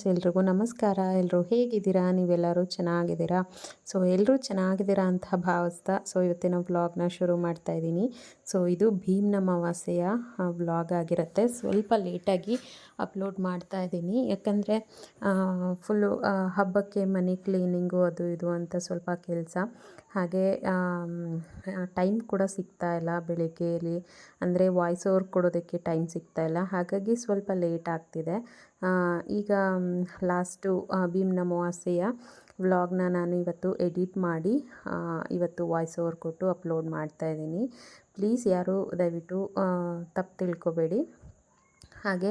Friends, ಎಲ್ರಿಗೂ ನಮಸ್ಕಾರ. ಎಲ್ಲರೂ ಹೇಗಿದ್ದೀರಾ? ನೀವೆಲ್ಲರೂ ಚೆನ್ನಾಗಿದ್ದೀರಾ? ಸೊ ಎಲ್ಲರೂ ಚೆನ್ನಾಗಿದ್ದೀರಾ ಅಂತ ಭಾವಿಸ್ತಾ, ಸೊ, ಇವತ್ತಿನ ವ್ಲಾಗ್ನ ಶುರು ಮಾಡ್ತಾ ಇದ್ದೀನಿ. ಸೊ, ಇದು ಭೀಮ್ನ ಅಮಾವಾಸ್ಯೆಯ ವ್ಲಾಗ್ ಆಗಿರುತ್ತೆ. ಸ್ವಲ್ಪ ಲೇಟಾಗಿ ಅಪ್ಲೋಡ್ ಮಾಡ್ತಾ ಇದ್ದೀನಿ. ಯಾಕಂದರೆ ಫುಲ್ಲು ಹಬ್ಬಕ್ಕೆ ಮನೆ ಕ್ಲೀನಿಂಗು ಅದು ಇದು ಅಂತ ಸ್ವಲ್ಪ ಕೆಲಸ. ಹಾಗೆ ಟೈಮ್ ಕೂಡ ಸಿಗ್ತಾ ಇಲ್ಲ ಬೆಳಿಗ್ಗೆಯಲ್ಲಿ. ಅಂದರೆ ವಾಯ್ಸ್ ಓವರ್ ಕೊಡೋದಕ್ಕೆ ಟೈಮ್ ಸಿಗ್ತಾ ಇಲ್ಲ. ಹಾಗಾಗಿ ಸ್ವಲ್ಪ ಲೇಟ್ ಆಗ್ತಿದೆ. ಈಗ ಲಾಸ್ಟು ಭೀಮ್ ಅಮಾವಾಸ್ಯೆಯ ವ್ಲಾಗ್ನ ನಾನು ಇವತ್ತು ಎಡಿಟ್ ಮಾಡಿ ಇವತ್ತು ವಾಯ್ಸ್ ಓವರ್ ಕೊಟ್ಟು ಅಪ್ಲೋಡ್ ಮಾಡ್ತಾ ಇದ್ದೀನಿ. ಪ್ಲೀಸ್ ಯಾರು ದಯವಿಟ್ಟು ತಪ್ಪು ತಿಳ್ಕೊಬೇಡಿ. ಹಾಗೆ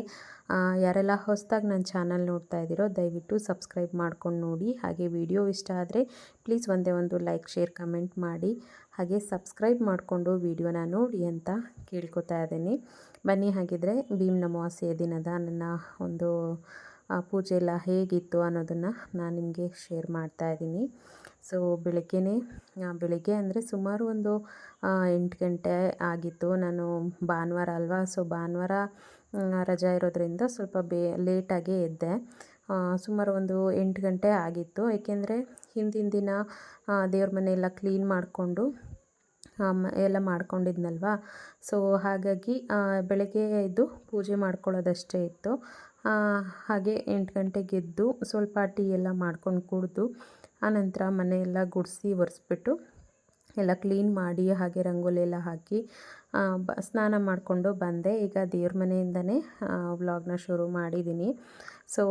ಯಾರೆಲ್ಲ ಹೊಸದಾಗಿ ನನ್ನ ಚಾನಲ್ ನೋಡ್ತಾ ಇದ್ದೀರೋ ದಯವಿಟ್ಟು ಸಬ್ಸ್ಕ್ರೈಬ್ ಮಾಡ್ಕೊಂಡು ನೋಡಿ. ಹಾಗೆ ವಿಡಿಯೋ ಇಷ್ಟ ಆದರೆ ಪ್ಲೀಸ್ ಒಂದೇ ಒಂದು ಲೈಕ್, ಶೇರ್, ಕಮೆಂಟ್ ಮಾಡಿ. ಹಾಗೆ ಸಬ್ಸ್ಕ್ರೈಬ್ ಮಾಡಿಕೊಂಡು ವಿಡಿಯೋನ ನೋಡಿ ಅಂತ ಕೇಳ್ಕೊತಾ ಇದ್ದೀನಿ. ಬನ್ನಿ ಹಾಗಿದ್ರೆ ಭೀಮ್ ಅಮಾವಾಸ್ಯೆಯ ದಿನದ ನನ್ನ ಒಂದು ಪೂಜೆ ಎಲ್ಲ ಹೇಗಿತ್ತು ಅನ್ನೋದನ್ನು ನಾನು ನಿಮಗೆ ಶೇರ್ ಮಾಡ್ತಾ ಇದ್ದೀನಿ. ಸೊ, ಬೆಳಗ್ಗೆನೇ ಬೆಳಗ್ಗೆ ಅಂದರೆ ಸುಮಾರು ಒಂದು ಎಂಟು ಗಂಟೆ ಆಗಿತ್ತು. ನಾನು ಭಾನುವಾರ ಅಲ್ವಾ? ಸೊ, ಭಾನುವಾರ ರಜಾ ಇರೋದರಿಂದ ಸ್ವಲ್ಪ ಬೇ, ಲೇಟಾಗೇ ಎದ್ದೆ. ಸುಮಾರು ಒಂದು ಎಂಟು ಗಂಟೆ ಆಗಿತ್ತು. ಏಕೆಂದರೆ ಹಿಂದಿನ ದಿನ ದೇವ್ರ ಮನೆಯೆಲ್ಲ ಕ್ಲೀನ್ ಮಾಡಿಕೊಂಡು ಎಲ್ಲ ಮಾಡ್ಕೊಂಡಿದ್ನಲ್ವ? ಸೊ, ಹಾಗಾಗಿ ಬೆಳಗ್ಗೆ ಎದ್ದು ಪೂಜೆ ಮಾಡ್ಕೊಳ್ಳೋದಷ್ಟೇ ಇತ್ತು. ಹಾಗೆ ಎಂಟು ಗಂಟೆಗೆದ್ದು ಸ್ವಲ್ಪ ಟೀ ಎಲ್ಲ ಮಾಡ್ಕೊಂಡು ಕುಡಿದು, ಆನಂತರ ಮನೆಯೆಲ್ಲ ಗುಡಿಸಿ ಒರೆಸ್ಬಿಟ್ಟು, ಎಲ್ಲ ಕ್ಲೀನ್ ಮಾಡಿ, ಹಾಗೆ ರಂಗೋಲಿ ಎಲ್ಲ ಹಾಕಿ ಸ್ನಾನ ಮಾಡಿಕೊಂಡು ಬಂದೆ. ಈಗ ದೇವ್ರ ಮನೆಯಿಂದನೇ ವ್ಲಾಗ್ನ ಶುರು ಮಾಡಿದ್ದೀನಿ ಸೊ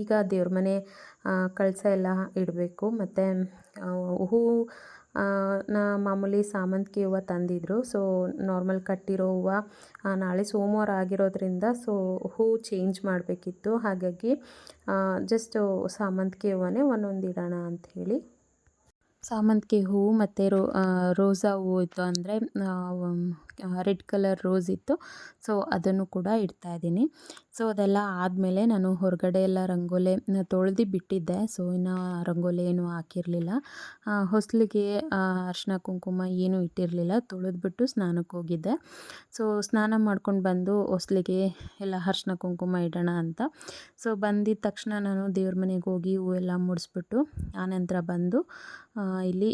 ಈಗ ದೇವ್ರ ಮನೆ ಕಳಸ ಎಲ್ಲ ಇಡಬೇಕು. ಮತ್ತು ಹೂವು ನಾ, ಮಾಮೂಲಿ ಸಾಮಂತಿಗೆ ಹೂವು ತಂದಿದ್ದರು ಸೊ ನಾರ್ಮಲ್ ಕಟ್ಟಿರೋ ಹೂವು ನಾಳೆ ಸೋಮವಾರ ಆಗಿರೋದ್ರಿಂದ ಸೊ ಹೂವು ಚೇಂಜ್ ಮಾಡಬೇಕಿತ್ತು. ಹಾಗಾಗಿ ಜಸ್ಟ್ ಸಾಮಂತಿಗೆ ಹೂವನ್ನೇ ಒಂದೊಂದು ಇಡೋಣ ಅಂಥೇಳಿ ಸಾಮಂತಿಗೆ ಹೂವು ಮತ್ತು ರೋಸಾ ಇತ್ತು ಅಂದರೆ ರೆಡ್ ಕಲರ್ ರೋಸ್ ಇತ್ತು. ಸೊ, ಅದನ್ನು ಕೂಡ ಇಡ್ತಾ ಇದ್ದೀನಿ. ಸೊ, ಅದೆಲ್ಲ ಆದಮೇಲೆ ನಾನು ಹೊರಗಡೆ ಎಲ್ಲ ರಂಗೋಲೆ ತೊಳೆದು ಬಿಟ್ಟಿದ್ದೆ. ಸೊ, ಇನ್ನು ರಂಗೋಲಿ ಏನೂ ಹಾಕಿರಲಿಲ್ಲ. ಹೊಸಲಿಗೆ ಅರ್ಶಿನ ಕುಂಕುಮ ಏನೂ ಇಟ್ಟಿರಲಿಲ್ಲ. ತೊಳೆದ್ಬಿಟ್ಟು ಸ್ನಾನಕ್ಕೆ ಹೋಗಿದ್ದೆ. ಸೊ, ಸ್ನಾನ ಮಾಡ್ಕೊಂಡು ಬಂದು ಹೊಸಲಿಗೆ ಎಲ್ಲ ಅರ್ಶಿನ ಕುಂಕುಮ ಇಡೋಣ ಅಂತ. ಸೊ ಬಂದಿದ್ದ ತಕ್ಷಣ ನಾನು ದೇವ್ರ ಮನೆಗೆ ಹೋಗಿ ಹೂವೆಲ್ಲ ಮುಡಿಸ್ಬಿಟ್ಟು ಆನಂತರ ಬಂದು ಇಲ್ಲಿ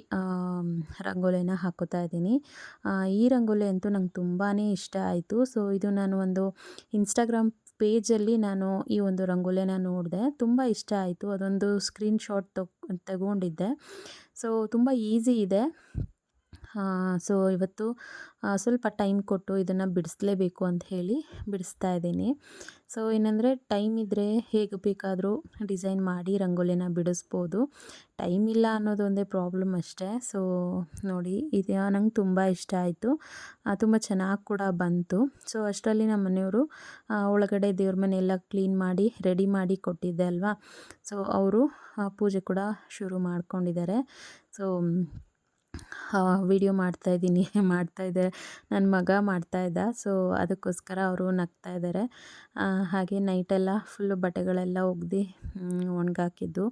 ರಂಗೋಲಿನ ಹಾಕೋತಾ ಇದ್ದೀನಿ. ಈ ರಂಗೋಲಿ ಅಂತೂ ನಂಗೆ ತುಂಬಾ ಇಷ್ಟ ಆಯಿತು. ಸೊ ಇದು ನಾನು ಒಂದು ಇನ್ಸ್ಟಾಗ್ರಾಮ್ ಪೇಜಲ್ಲಿ ನಾನು ಈ ಒಂದು ರಂಗೋಲಿನ ನೋಡಿದೆ. ತುಂಬ ಇಷ್ಟ ಆಯಿತು. ಅದೊಂದು ಸ್ಕ್ರೀನ್ಶಾಟ್ ತಗೊಂಡಿದ್ದೆ. ಸೊ ತುಂಬ ಈಸಿ ಇದೆ. ಸೊ ಇವತ್ತು ಸ್ವಲ್ಪ ಟೈಮ್ ಕೊಟ್ಟು ಇದನ್ನು ಬಿಡಿಸ್ಲೇಬೇಕು ಅಂತ ಹೇಳಿ ಬಿಡಿಸ್ತಾ ಇದ್ದೀನಿ. ಸೊ ಏನಂದರೆ, ಟೈಮ್ ಇದ್ದರೆ ಹೇಗೆ ಬೇಕಾದರೂ ಡಿಸೈನ್ ಮಾಡಿ ರಂಗೋಲಿನ ಬಿಡಿಸ್ಬೋದು. ಟೈಮ್ ಇಲ್ಲ ಅನ್ನೋದೊಂದೇ ಪ್ರಾಬ್ಲಮ್ ಅಷ್ಟೇ. ಸೊ ನೋಡಿ, ಇದು ನಂಗೆ ತುಂಬ ಇಷ್ಟ ಆಯಿತು. ತುಂಬ ಚೆನ್ನಾಗಿ ಕೂಡ ಬಂತು. ಸೊ ಅಷ್ಟರಲ್ಲಿ ನಮ್ಮ ಮನೆಯವರು ಒಳಗಡೆ ದೇವ್ರ ಮನೆಯೆಲ್ಲ ಕ್ಲೀನ್ ಮಾಡಿ ರೆಡಿ ಮಾಡಿ ಕೊಟ್ಟಿದ್ದೆ ಅಲ್ವಾ? ಸೊ ಅವರು ಪೂಜೆ ಕೂಡ ಶುರು ಮಾಡ್ಕೊಂಡಿದ್ದಾರೆ. ಸೊ ವಿಡಿಯೋ ಮಾಡ್ತಾಯಿದ್ದೀನಿ ಮಾಡ್ತಾಯಿದ್ದೆ ನನ್ನ ಮಗ ಮಾಡ್ತಾಯಿದ್ದ ಸೊ ಅದಕ್ಕೋಸ್ಕರ ಅವರು ನಗ್ತಾ ಇದ್ದಾರೆ. ಹಾಗೆ ನೈಟೆಲ್ಲ ಫುಲ್ಲು ಬಟ್ಟೆಗಳೆಲ್ಲ ಒಗ್ದು ಒಣಗಾಕಿದ್ದು.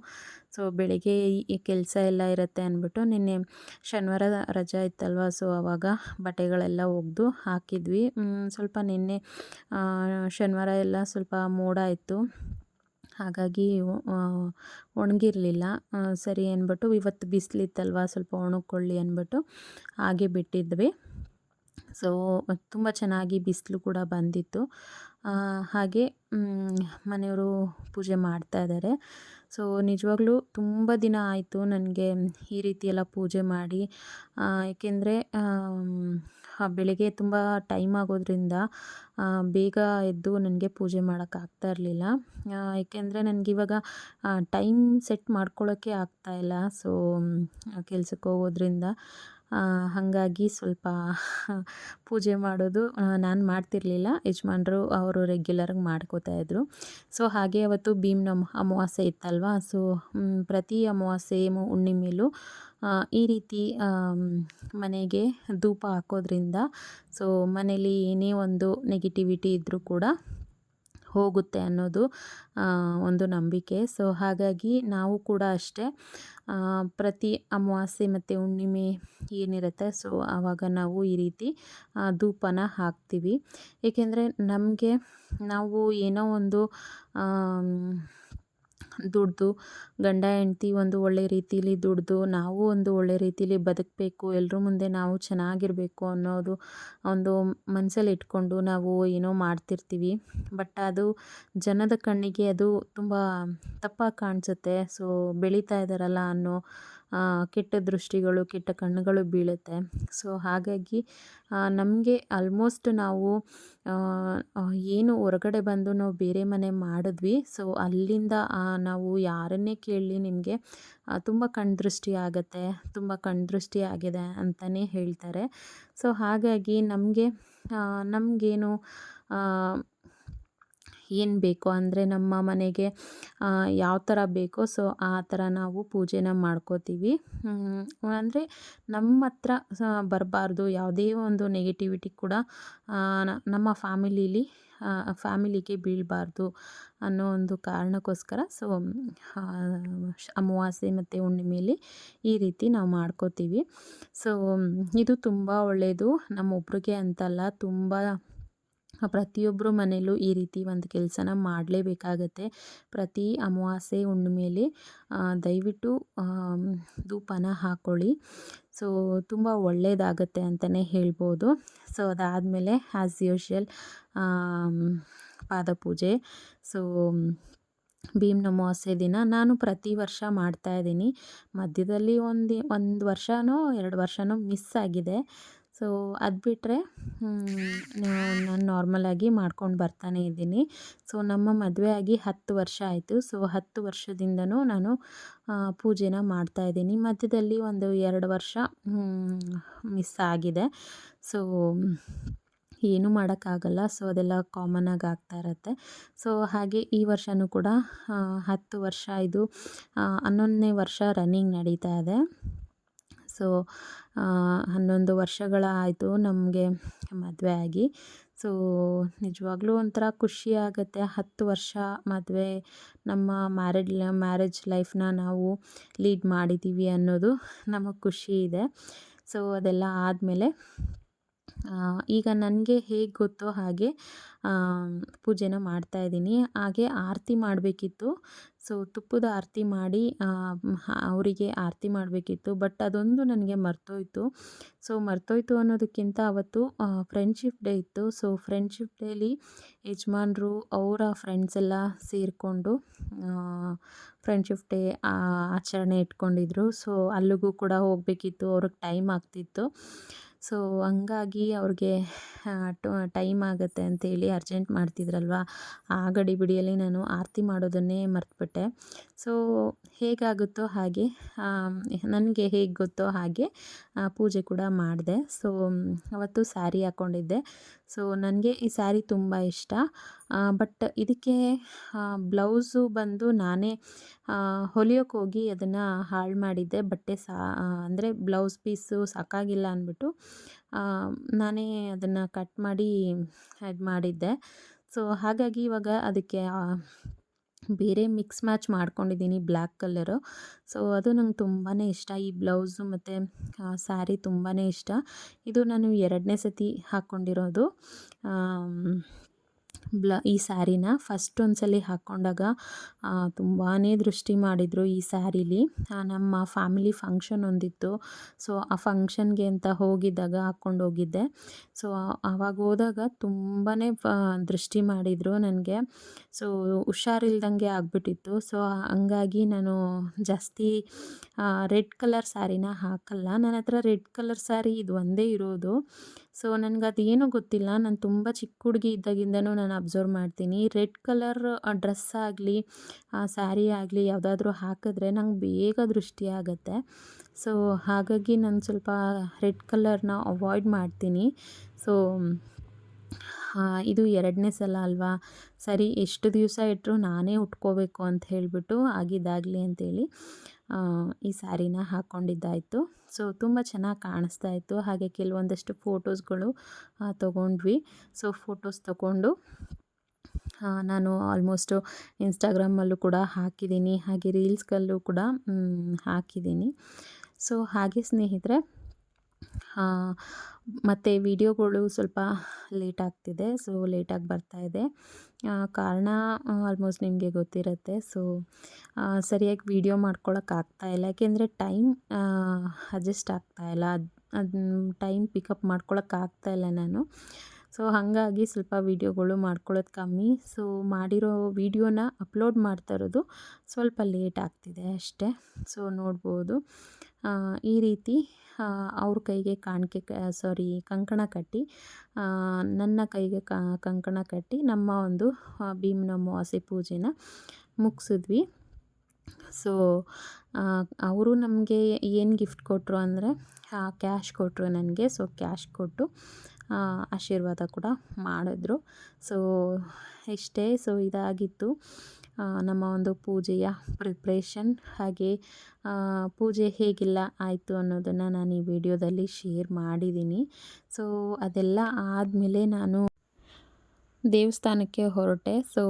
ಸೊ ಬೆಳಿಗ್ಗೆ ಈ ಕೆಲಸ ಎಲ್ಲ ಇರುತ್ತೆ ಅಂದ್ಬಿಟ್ಟು ನಿನ್ನೆ ಶನಿವಾರ ರಜಾ ಇತ್ತಲ್ವ ಸೊ ಆವಾಗ ಬಟ್ಟೆಗಳೆಲ್ಲ ಒಗೆದು ಹಾಕಿದ್ವಿ. ಸ್ವಲ್ಪ ನಿನ್ನೆ ಶನಿವಾರ ಎಲ್ಲ ಸ್ವಲ್ಪ ಮೋಡ ಇತ್ತು ಹಾಗಾಗಿ ಒಣಗಿರಲಿಲ್ಲ. ಸರಿ ಅಂದ್ಬಿಟ್ಟು ಇವತ್ತು ಬಿಸಿಲಿತ್ತಲ್ವ, ಸ್ವಲ್ಪ ಒಣಗಿಕೊಳ್ಳಿ ಅಂದ್ಬಿಟ್ಟು ಹಾಗೆ ಬಿಟ್ಟಿದ್ವಿ. ಸೊ ತುಂಬ ಚೆನ್ನಾಗಿ ಬಿಸಿಲು ಕೂಡ ಬಂದಿತ್ತು. ಹಾಗೆ ಮನೆಯವರು ಪೂಜೆ ಮಾಡ್ತಾ ಇದ್ದಾರೆ ಸೊ ನಿಜವಾಗ್ಲೂ ತುಂಬ ದಿನ ಆಯಿತು ನನಗೆ ಈ ರೀತಿ ಎಲ್ಲ ಪೂಜೆ ಮಾಡಿ. ಏಕೆಂದರೆ ಬೆಳಿಗ್ಗೆ ತುಂಬ ಟೈಮ್ ಆಗೋದ್ರಿಂದ ಬೇಗ ಎದ್ದು ನನಗೆ ಪೂಜೆ ಮಾಡೋಕ್ಕಾಗ್ತಾ ಇರಲಿಲ್ಲ. ಏಕೆಂದರೆ ನನಗಿವಾಗ ಟೈಮ್ ಸೆಟ್ ಮಾಡ್ಕೊಳ್ಳೋಕ್ಕೆ ಆಗ್ತಾಯಿಲ್ಲ ಸೊ ಕೆಲಸಕ್ಕೆ ಹೋಗೋದ್ರಿಂದ ಹಾಗಾಗಿ ಸ್ವಲ್ಪ ಪೂಜೆ ಮಾಡೋದು ನಾನು ಮಾಡ್ತಿರಲಿಲ್ಲ. ಯಜಮಾನ್ರು ಅವರು ರೆಗ್ಯುಲರಾಗಿ ಮಾಡ್ಕೋತಾ ಇದ್ದರು ಸೊ ಹಾಗೆ ಅವತ್ತು ಭೀಮ್ನ ಅಮಾವಾಸ್ಯೆ ಇತ್ತಲ್ವ? ಸೊ ಪ್ರತಿ ಅಮಾವಾಸ್ಯೆ ಹುಣ್ಣಿಮೆಲೂ ಈ ರೀತಿ ಮನೆಗೆ ಧೂಪ ಹಾಕೋದ್ರಿಂದ ಸೊ ಮನೇಲಿ ಏನೇ ಒಂದು ನೆಗೆಟಿವಿಟಿ ಇದ್ದರೂ ಕೂಡ ಹೋಗುತ್ತೆ ಅನ್ನೋದು ಒಂದು ನಂಬಿಕೆ. ಸೊ ಹಾಗಾಗಿ ನಾವು ಕೂಡ ಅಷ್ಟೇ ಪ್ರತಿ ಅಮಾವಾಸ್ಯೆ ಮತ್ತು ಹುಣ್ಣಿಮೆ ಏನಿರುತ್ತೆ ಸೊ ಆವಾಗ ನಾವು ಈ ರೀತಿ ಧೂಪನ ಹಾಕ್ತೀವಿ. ಏಕೆಂದರೆ ನಮಗೆ ನಾವು ಏನೋ ಒಂದು ದುಡ್ದು, ಗಂಡ, ಹೆಂಡ್ತಿ ಒಂದು ಒಳ್ಳೆ ರೀತಿಲಿ ದುಡಿದು, ನಾವು ಒಂದು ಒಳ್ಳೆ ರೀತಿಲಿ ಬದುಕಬೇಕು ಎಲ್ಲರ ಮುಂದೆ ನಾವು ಚೆನ್ನಾಗಿರಬೇಕು ಅನ್ನೋದು ಒಂದು ಮನಸ್ಸಲ್ಲಿ ಇಟ್ಕೊಂಡು ನಾವು ಏನೋ ಮಾಡ್ತಿರ್ತೀವಿ. ಬಟ್ ಅದು ಜನದ ಕಣ್ಣಿಗೆ ಅದು ತುಂಬ ತಪ್ಪಾಗಿ ಕಾಣಿಸುತ್ತೆ. ಸೊ ಬೆಳೀತಾ ಇದ್ದಾರಲ್ಲ ಅನ್ನೋ ಕೆಟ್ಟ ದೃಷ್ಟಿಗಳು, ಕೆಟ್ಟ ಕಣ್ಣುಗಳು ಬೀಳುತ್ತೆ. ಸೊ ಹಾಗಾಗಿ ನಮಗೆ ಆಲ್ಮೋಸ್ಟ್ ನಾವು ಏನು ಹೊರಗಡೆ ಬಂದು ನಾವು ಬೇರೆ ಮನೆ ಮಾಡಿದ್ವಿ. ಸೊ ಅಲ್ಲಿಂದ ನಾವು ಯಾರನ್ನೇ ಕೇಳಲಿ ನಿಮಗೆ ತುಂಬ ಕಣ್ದೃಷ್ಟಿ ಆಗುತ್ತೆ, ತುಂಬ ಕಣ್ದೃಷ್ಟಿ ಆಗಿದೆ ಅಂತಲೇ ಹೇಳ್ತಾರೆ. ಸೊ ಹಾಗಾಗಿ ನಮಗೆ ನಮಗೇನು ಏನು ಬೇಕೋ ಅಂದರೆ ನಮ್ಮ ಮನೆಗೆ ಯಾವ ಥರ ಬೇಕೋ ಸೊ ಆ ಥರ ನಾವು ಪೂಜೆನ ಮಾಡ್ಕೋತೀವಿ. ಅಂದರೆ ನಮ್ಮ ಹತ್ರ ಬರಬಾರ್ದು ಯಾವುದೇ ಒಂದು ನೆಗೆಟಿವಿಟಿ ಕೂಡ ನಮ್ಮ ಫ್ಯಾಮಿಲೀಲಿ ಫ್ಯಾಮಿಲಿಗೆ ಬೀಳಬಾರ್ದು ಅನ್ನೋ ಒಂದು ಕಾರಣಕ್ಕೋಸ್ಕರ ಸೊ ಅಮಾವಾಸ್ಯೆ ಮತ್ತು ಹುಣ್ಣಿಮೆಯಲ್ಲಿ ಈ ರೀತಿ ನಾವು ಮಾಡ್ಕೋತೀವಿ. ಸೊ, ಇದು ತುಂಬ ಒಳ್ಳೆಯದು ನಮ್ಮೊಬ್ರಿಗೆ ಅಂತಲ್ಲ, ತುಂಬ ಪ್ರತಿಯೊಬ್ಬರು ಮನೆಯಲ್ಲೂ ಈ ರೀತಿ ಒಂದು ಕೆಲಸನ ಮಾಡಲೇಬೇಕಾಗತ್ತೆ. ಪ್ರತಿ ಅಮಾವಾಸ್ಯೆ ಹುಣ್ಣಿಮೆಯಲ್ಲಿ ದಯವಿಟ್ಟು ಧೂಪನ ಹಾಕ್ಕೊಳ್ಳಿ ಸೊ, ತುಂಬ ಒಳ್ಳೆಯದಾಗತ್ತೆ ಅಂತಲೇ ಹೇಳ್ಬೋದು. ಸೊ, ಅದಾದಮೇಲೆ ಆ್ಯಸ್ ಯೂಶಲ್ ಪಾದಪೂಜೆ. ಸೊ ಭೀಮ್ನ ಅಮಾವಾಸ್ಯೆ ದಿನ ನಾನು ಪ್ರತಿ ವರ್ಷ ಮಾಡ್ತಾಯಿದ್ದೀನಿ ಮಧ್ಯದಲ್ಲಿ ಒಂದು ಒಂದು ವರ್ಷನೋ, ಎರಡು ವರ್ಷನೋ ಮಿಸ್ ಆಗಿದೆ. ಸೊ ಅದು ಬಿಟ್ಟರೆ ನಾನು ನಾರ್ಮಲಾಗಿ ಮಾಡ್ಕೊಂಡು ಬರ್ತಾನೆ ಇದ್ದೀನಿ. ಸೊ ನಮ್ಮ ಮದುವೆ ಆಗಿ ಹತ್ತು ವರ್ಷ ಆಯಿತು. ಸೊ ಹತ್ತು ವರ್ಷದಿಂದನೂ ನಾನು ಪೂಜೆನ ಮಾಡ್ತಾ ಇದ್ದೀನಿ. ಮಧ್ಯದಲ್ಲಿ ಒಂದು ಎರಡು ವರ್ಷ ಮಿಸ್ ಆಗಿದೆ. ಸೊ ಏನೂ ಮಾಡೋಕ್ಕಾಗಲ್ಲ. ಸೊ ಅದೆಲ್ಲ ಕಾಮನಾಗಿ ಆಗ್ತಾ ಇರುತ್ತೆ. ಸೊ ಹಾಗೆ ಈ ವರ್ಷವೂ ಕೂಡ ಹತ್ತು ವರ್ಷ ಇದು ಹನ್ನೊಂದನೇ ವರ್ಷ ರನ್ನಿಂಗ್ ನಡೀತಾ ಇದೆ. ಸೊ ಹನ್ನೊಂದು ವರ್ಷಗಳ ಆಯಿತು ನಮಗೆ ಮದುವೆ ಆಗಿ. ಸೊ, ನಿಜವಾಗ್ಲೂ ಒಂಥರ ಖುಷಿ ಆಗುತ್ತೆ. ಹತ್ತು ವರ್ಷ ಮದುವೆ ನಮ್ಮ ಮ್ಯಾರೇಡ್ ಮ್ಯಾರೇಜ್ ಲೈಫ್ನ ನಾವು ಲೀಡ್ ಮಾಡಿದ್ದೀವಿ ಅನ್ನೋದು ನಮಗೆ ಖುಷಿ ಇದೆ. ಸೊ, ಅದೆಲ್ಲ ಆದಮೇಲೆ ಈಗ ನನಗೆ ಹೇಗೆ ಗೊತ್ತೋ ಹಾಗೆ ಪೂಜೆನ ಮಾಡ್ತಾ ಇದ್ದೀನಿ. ಹಾಗೆ ಆರತಿ ಮಾಡಬೇಕಿತ್ತು. ಸೊ ತುಪ್ಪದ ಆರತಿ ಮಾಡಿ ಅವರಿಗೆ ಆರತಿ ಮಾಡಬೇಕಿತ್ತು. ಬಟ್ ಅದೊಂದು ನನಗೆ ಮರ್ತೋಯ್ತು. ಸೊ ಮರ್ತೋಯ್ತು ಅನ್ನೋದಕ್ಕಿಂತ ಅವತ್ತು ಫ್ರೆಂಡ್ಶಿಪ್ ಡೇ ಇತ್ತು. ಸೊ ಫ್ರೆಂಡ್ಶಿಪ್ ಡೇಲಿ ಯಜಮಾನ್ರು ಅವರ ಫ್ರೆಂಡ್ಸ್ ಎಲ್ಲ ಸೇರಿಕೊಂಡು ಫ್ರೆಂಡ್ಶಿಪ್ ಡೇ ಆಚರಣೆ ಇಟ್ಕೊಂಡಿದ್ರು. ಸೊ ಅಲ್ಲಿಗೂ ಕೂಡ ಹೋಗಬೇಕಿತ್ತು. ಅವ್ರಿಗೆ ಟೈಮ್ ಆಗ್ತಿತ್ತು. ಸೊ ಹಂಗಾಗಿ ಅವ್ರಿಗೆ ಟೈಮ್ ಆಗುತ್ತೆ ಅಂತೇಳಿ ಅರ್ಜೆಂಟ್ ಮಾಡ್ತಿದ್ರಲ್ವ? ಆ ಗಡಿಬಿಡಿಯಲ್ಲಿ ನಾನು ಆರತಿ ಮಾಡೋದನ್ನೇ ಮರ್ತುಬಿಟ್ಟೆ. ಸೊ ಹೇಗಾಗುತ್ತೋ ಹಾಗೆ ನನಗೆ ಹೇಗೆ ಗೊತ್ತೋ ಹಾಗೆ ಪೂಜೆ ಕೂಡ ಮಾಡಿದೆ. ಸೊ ಅವತ್ತು ಸ್ಯಾರಿ ಹಾಕ್ಕೊಂಡಿದ್ದೆ ಸೊ ನನಗೆ ಈ ಸ್ಯಾರಿ ತುಂಬ ಇಷ್ಟ. ಬಟ್ ಇದಕ್ಕೆ ಬ್ಲೌಸು ಬಂದು ನಾನೇ ಹೊಲಿಯೋಕೆ ಹೋಗಿ ಅದನ್ನು ಹಾಳು ಮಾಡಿದ್ದೆ. ಬಟ್ಟೆ ಸಾ ಅಂದರೆ ಬ್ಲೌಸ್ ಪೀಸು ಸಾಕಾಗಿಲ್ಲ ಅಂದ್ಬಿಟ್ಟು ನಾನೇ ಅದನ್ನು ಕಟ್ ಮಾಡಿ ಇದು ಮಾಡಿದ್ದೆ. ಸೊ, ಹಾಗಾಗಿ ಇವಾಗ ಅದಕ್ಕೆ ಬೇರೆ ಮಿಕ್ಸ್ ಮ್ಯಾಚ್ ಮಾಡ್ಕೊಂಡಿದ್ದೀನಿ ಬ್ಲ್ಯಾಕ್ ಕಲರು. ಸೊ, ಅದು ನಂಗೆ ತುಂಬಾ ಇಷ್ಟ. ಈ ಬ್ಲೌಸು ಮತ್ತು ಸ್ಯಾರಿ ತುಂಬಾ ಇಷ್ಟ. ಇದು ನಾನು ಎರಡನೇ ಸತಿ ಹಾಕ್ಕೊಂಡಿರೋದು ಬ್ಲ, ಈ ಸ್ಯಾರಿನ ಫಸ್ಟ್ ಒಂದ್ಸಲಿ ಹಾಕ್ಕೊಂಡಾಗ ತುಂಬಾ ದೃಷ್ಟಿ ಮಾಡಿದರು ಈ ಸ್ಯಾರೀಲಿ. ನಮ್ಮ ಫ್ಯಾಮಿಲಿ ಫಂಕ್ಷನ್ ಒಂದಿತ್ತು. ಸೊ, ಆ ಫಂಕ್ಷನ್ಗೆ ಅಂತ ಹೋಗಿದ್ದಾಗ ಹಾಕ್ಕೊಂಡು ಹೋಗಿದ್ದೆ ಸೊ, ಆವಾಗ ಹೋದಾಗ ತುಂಬಾ ದೃಷ್ಟಿ ಮಾಡಿದರು ನನಗೆ. ಸೊ, ಹುಷಾರಿಲ್ದಂಗೆ ಆಗಿಬಿಟ್ಟಿತ್ತು. ಸೊ, ಹಂಗಾಗಿ ನಾನು ಜಾಸ್ತಿ ರೆಡ್ ಕಲರ್ ಸ್ಯಾರಿನ ಹಾಕಲ್ಲ. ನನ್ನ ಹತ್ರ ರೆಡ್ ಕಲರ್ ಸ್ಯಾರಿ ಇದು ಒಂದೇ ಇರೋದು. ಸೊ ನನಗೆ ಅದೇನೂ ಗೊತ್ತಿಲ್ಲ. ನಾನು ತುಂಬ ಚಿಕ್ಕ ಹುಡುಗಿ ಇದ್ದಾಗಿಂದನೂ ನಾನು ಅಬ್ಸರ್ವ್ ಮಾಡ್ತೀನಿ. ರೆಡ್ ಕಲರ್ ಡ್ರೆಸ್ ಆಗಲಿ ಸ್ಯಾರಿ ಆಗಲಿ ಯಾವುದಾದ್ರೂ ಹಾಕಿದ್ರೆ ನಂಗೆ ಬೇಗ ದೃಷ್ಟಿ ಆಗುತ್ತೆ. ಸೊ, ಹಾಗಾಗಿ ನಾನು ಸ್ವಲ್ಪ ರೆಡ್ ಕಲರ್ನ ಅವಾಯ್ಡ್ ಮಾಡ್ತೀನಿ. ಸೊ ಇದು ಎರಡನೇ ಸಲ ಅಲ್ವಾ? ಸರಿ, ಎಷ್ಟು ದಿವಸ ಇಟ್ಟರು ನಾನೇ ಉಟ್ಕೋಬೇಕು ಅಂತ ಹೇಳಿಬಿಟ್ಟು ಆಗಿದ್ದಾಗಲಿ ಅಂತೇಳಿ. ಈ ಸ್ಯಾರಿನ ಹಾಕ್ಕೊಂಡಿದ್ದಾಯಿತು ಸೊ ತುಂಬ ಚೆನ್ನಾಗಿ ಕಾಣಿಸ್ತಾ ಇತ್ತು ಹಾಗೆ ಕೆಲವೊಂದಷ್ಟು ಫೋಟೋಸ್ಗಳು ತೊಗೊಂಡ್ವಿ. ಸೊ ಫೋಟೋಸ್ ತೊಗೊಂಡು ನಾನು ಆಲ್ಮೋಸ್ಟು ಇನ್ಸ್ಟಾಗ್ರಾಮಲ್ಲೂ ಕೂಡ ಹಾಕಿದ್ದೀನಿ. ಹಾಗೆ ರೀಲ್ಸ್ಗಲ್ಲೂ ಕೂಡ ಹಾಕಿದ್ದೀನಿ. ಸೊ ಹಾಗೆ ಸ್ನೇಹಿತರೆ ಮತ್ತು ವಿಡಿಯೋಗಳು ಸ್ವಲ್ಪ ಲೇಟ್ ಆಗ್ತಿದೆ, ಸೊ ಲೇಟಾಗಿ ಬರ್ತಾ ಇದೆ. ಕಾರಣ ಆಲ್ಮೋಸ್ಟ್ ನಿಮಗೆ ಗೊತ್ತಿರುತ್ತೆ. ಸೊ ಸರಿಯಾಗಿ ವಿಡಿಯೋ ಮಾಡ್ಕೊಳಕ್ಕಾಗ್ತಾ ಇಲ್ಲ. ಯಾಕೆಂದರೆ ಟೈಮ್ ಅಡ್ಜಸ್ಟ್ ಆಗ್ತಾ ಇಲ್ಲ. ಅದು ಟೈಮ್ ಪಿಕಪ್ ಮಾಡ್ಕೊಳಕ್ಕಾಗ್ತಾ ಇಲ್ಲ ನಾನು. ಸೊ ಹಾಗಾಗಿ ಸ್ವಲ್ಪ ವೀಡಿಯೋಗಳು ಮಾಡ್ಕೊಳ್ಳೋದು ಕಮ್ಮಿ. ಸೊ ಮಾಡಿರೋ ವೀಡಿಯೋನ ಅಪ್ಲೋಡ್ ಮಾಡ್ತಾ ಇರೋದು ಸ್ವಲ್ಪ ಲೇಟ್ ಆಗ್ತಿದೆ ಅಷ್ಟೇ. ಸೊ ನೋಡ್ಬೋದು. ಈ ರೀತಿ ಅವ್ರ ಕೈಗೆ ಕಾಣಿಕೆ ಸಾರಿ ಕಂಕಣ ಕಟ್ಟಿ ನನ್ನ ಕೈಗೆ ಕಂಕಣ ಕಟ್ಟಿ ನಮ್ಮ ಒಂದು ಭೀಮನ ಅಮಾವಾಸ್ಯೆ ಪೂಜೆನ ಮುಗಿಸಿದ್ವಿ. ಸೊ ಅವರು ನಮಗೆ ಏನು ಗಿಫ್ಟ್ ಕೊಟ್ಟರು ಅಂದರೆ ಕ್ಯಾಶ್ ಕೊಟ್ಟರು ನನಗೆ. ಸೊ ಕ್ಯಾಶ್ ಕೊಟ್ಟು ಆಶೀರ್ವಾದ ಕೂಡ ಮಾಡಿದ್ರು. ಸೊ ಇಷ್ಟೇ. ಸೊ ಇದಾಗಿತ್ತು. ನಮ್ಮ ಒಂದು ಪೂಜೆಯ ಪ್ರಿಪ್ರೇಷನ್ ಹಾಗೆ ಪೂಜೆ ಹೇಗೆಲ್ಲ ಆಯಿತು ಅನ್ನೋದನ್ನು ನಾನು ಈ ವಿಡಿಯೋದಲ್ಲಿ ಶೇರ್ ಮಾಡಿದ್ದೀನಿ. ಸೊ ಅದೆಲ್ಲ ಆದಮೇಲೆ ನಾನು ದೇವಸ್ಥಾನಕ್ಕೆ ಹೊರಟೆ. ಸೊ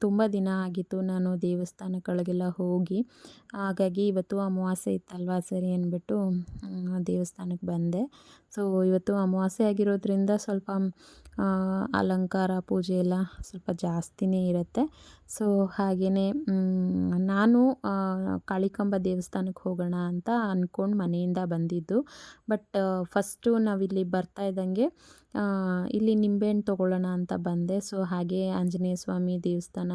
ತುಂಬ ದಿನ ಆಗಿತ್ತು ನಾನು ದೇವಸ್ಥಾನಗಳಿಗೆಲ್ಲ ಹೋಗಿ. ಹಾಗಾಗಿ ಇವತ್ತು ಅಮಾವಾಸ್ಯೆ ಇತ್ತಲ್ವಾ ಸರಿ ಅಂದ್ಬಿಟ್ಟು ದೇವಸ್ಥಾನಕ್ಕೆ ಬಂದೆ. ಸೊ ಇವತ್ತು ಅಮಾವಾಸ್ಯೆ ಆಗಿರೋದ್ರಿಂದ ಸ್ವಲ್ಪ ಅಲಂಕಾರ, ಪೂಜೆ ಎಲ್ಲ ಸ್ವಲ್ಪ ಜಾಸ್ತಿನೇ ಇರುತ್ತೆ. ಸೊ ಹಾಗೆಯೇ ನಾನು ಕಾಳಿಕಂಬ ದೇವಸ್ಥಾನಕ್ಕೆ ಹೋಗೋಣ ಅಂತ ಅಂದ್ಕೊಂಡು ಮನೆಯಿಂದ ಬಂದಿದ್ದು. ಬಟ್ ಫಸ್ಟು ನಾವಿಲ್ಲಿ ಬರ್ತಾ ಇದ್ದಂಗೆ ಇಲ್ಲಿ ನಿಂಬೆಹಣ್ಣು ತೊಗೊಳ್ಳೋಣ ಅಂತ ಬಂದೆ. ಸೊ ಹಾಗೆ ಆಂಜನೇಯ ಸ್ವಾಮಿ ದೇವಸ್ಥಾನ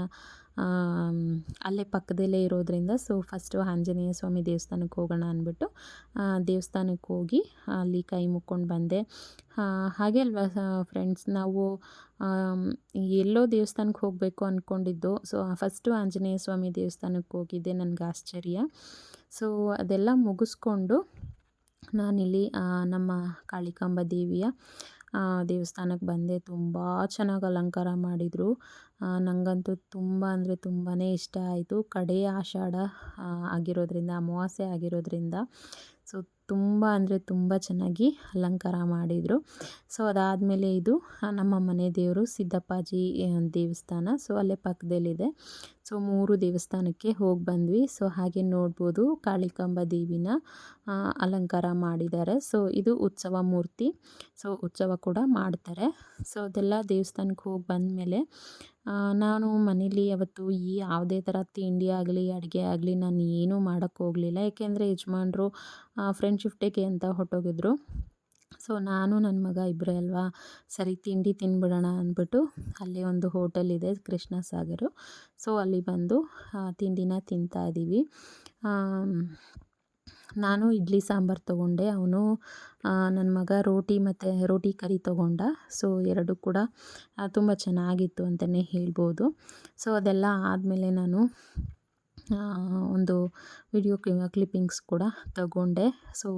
ಅಲ್ಲೇ ಪಕ್ಕದಲ್ಲೇ ಇರೋದ್ರಿಂದ ಸೊ ಫಸ್ಟು ಆಂಜನೇಯ ಸ್ವಾಮಿ ದೇವಸ್ಥಾನಕ್ಕೆ ಹೋಗೋಣ ಅಂದ್ಬಿಟ್ಟು ದೇವಸ್ಥಾನಕ್ಕೆ ಹೋಗಿ ಅಲ್ಲಿ ಕೈ ಮುಕ್ಕೊಂಡು ಬಂದೆ. ಹಾಗೆ ಅಲ್ವಾ ಫ್ರೆಂಡ್ಸ್ ನಾವು ಎಲ್ಲೋ ದೇವಸ್ಥಾನಕ್ಕೆ ಹೋಗಬೇಕು ಅಂದ್ಕೊಂಡಿದ್ದು ಸೊ ಫಸ್ಟು ಆಂಜನೇಯ ಸ್ವಾಮಿ ದೇವಸ್ಥಾನಕ್ಕೆ ಹೋಗಿದ್ದೆ, ನನಗೆ ಆಶ್ಚರ್ಯ. ಸೊ ಅದೆಲ್ಲ ಮುಗಿಸ್ಕೊಂಡು ನಾನಿಲ್ಲಿ ನಮ್ಮ ಕಾಳಿಕಾಂಬ ದೇವಿಯ ದೇವಸ್ಥಾನಕ್ಕೆ ಬಂದೆ ತುಂಬ ಚೆನ್ನಾಗಿ ಅಲಂಕಾರ ಮಾಡಿದರು. ನನಗಂತೂ ತುಂಬ ಅಂದರೆ ತುಂಬಾ ಇಷ್ಟ ಆಯಿತು. ಕಡೆಯ ಆಷಾಢ ಆಗಿರೋದ್ರಿಂದ, ಅಮಾವಾಸ್ಯೆ ಆಗಿರೋದ್ರಿಂದ. ಸೊ ತುಂಬ ಅಂದರೆ ತುಂಬ ಚೆನ್ನಾಗಿ ಅಲಂಕಾರ ಮಾಡಿದರು. ಸೊ ಅದಾದಮೇಲೆ ಇದು ನಮ್ಮ ಮನೆ ದೇವರು ಸಿದ್ದಪ್ಪಾಜಿ ದೇವಸ್ಥಾನ. ಸೊ ಅಲ್ಲೇ ಪಕ್ಕದಲ್ಲಿದೆ. ಸೊ ಮೂರು ದೇವಸ್ಥಾನಕ್ಕೆ ಹೋಗಿ ಬಂದ್ವಿ. ಸೊ ಹಾಗೆ ನೋಡ್ಬೋದು ಕಾಳಿಕಾಂಬ ದೇವಿನ ಅಲಂಕಾರ ಮಾಡಿದ್ದಾರೆ. ಸೊ ಇದು ಉತ್ಸವ ಮೂರ್ತಿ. ಸೊ ಉತ್ಸವ ಕೂಡ ಮಾಡ್ತಾರೆ. ಸೊ ಅದೆಲ್ಲ ದೇವಸ್ಥಾನಕ್ಕೆ ಹೋಗಿ ಬಂದಮೇಲೆ ನಾನು ಮನೇಲಿ ಅವತ್ತು ಈ ಯಾವುದೇ ಥರ ತಿಂಡಿ ಆಗಲಿ, ಅಡುಗೆ ಆಗಲಿ ನಾನು ಏನೂ ಮಾಡೋಕ್ಕೋಗಲಿಲ್ಲ ಏಕೆಂದರೆ ಯಜಮಾನರು ಫ್ರೆಂಡ್ ಅಂತ ಹೊರಟೋಗಿದ್ರು. ಸೊ, ನಾನು ನನ್ನ ಮಗ ಇಬ್ಬರೇ ಅಲ್ವಾ? ಸರಿ, ತಿಂಡಿ ತಿನ್ಬಿಡೋಣ ಅಂದ್ಬಿಟ್ಟು ಅಲ್ಲಿ ಒಂದು ಹೋಟೆಲ್ ಇದೆ ಕೃಷ್ಣ ಸಾಗರು ಸೊ, ಅಲ್ಲಿ ಬಂದು ತಿಂಡಿನ ತಿಂತಾ ಇದ್ದೀವಿ. ನಾನು ಇಡ್ಲಿ ಸಾಂಬಾರು ತೊಗೊಂಡೆ. ಅವನು ನನ್ನ ಮಗ ರೋಟಿ ಮತ್ತು ರೋಟಿ ಕರಿ ತೊಗೊಂಡ. ಸೊ, ಎರಡು ಕೂಡ ತುಂಬ ಚೆನ್ನಾಗಿತ್ತು ಅಂತಲೇ ಹೇಳ್ಬೋದು. ಸೊ, ಅದೆಲ್ಲ ಆದಮೇಲೆ ನಾನು ಒಂದು ವಿಡಿಯೋ ಕ್ಲಿಪ್ಪಿಂಗ್ಸ್ ಕೂಡ ತಗೊಂಡೆ. ಸೊ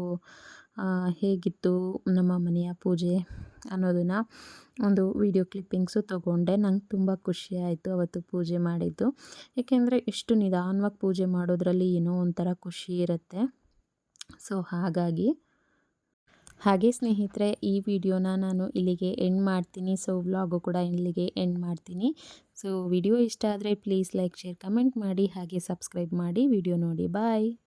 ಹೇಗಿತ್ತು ನಮ್ಮ ಮನೆಯ ಪೂಜೆ ಅನ್ನೋದನ್ನು ಒಂದು ವಿಡಿಯೋ ಕ್ಲಿಪ್ಪಿಂಗ್ಸು ತೊಗೊಂಡೆ. ನಂಗೆ ತುಂಬ ಖುಷಿ ಆಯಿತು ಅವತ್ತು ಪೂಜೆ ಮಾಡಿದ್ದು. ಏಕೆಂದರೆ ಎಷ್ಟು ನಿಧಾನವಾಗಿ ಪೂಜೆ ಮಾಡೋದ್ರಲ್ಲಿ ಏನೋ ಒಂಥರ ಖುಷಿ ಇರುತ್ತೆ. ಸೊ ಹಾಗಾಗಿ, ಹಾಗೆ ಸ್ನೇಹಿತರೆ, ಈ ವಿಡಿಯೋನ ನಾನು ಇಲ್ಲಿಗೆ ಎಂಡ್ ಮಾಡ್ತೀನಿ. ಸೊ ವ್ಲಾಗು ಕೂಡ ಇಲ್ಲಿಗೆ ಎಂಡ್ ಮಾಡ್ತೀನಿ. ಸೊ ವಿಡಿಯೋ ಇಷ್ಟ ಆದರೆ ಪ್ಲೀಸ್ ಲೈಕ್ ಶೇರ್ ಕಮೆಂಟ್ ಮಾಡಿ. ಹಾಗೆ ಸಬ್ಸ್ಕ್ರೈಬ್ ಮಾಡಿ. ವಿಡಿಯೋ ನೋಡಿ. ಬಾಯ್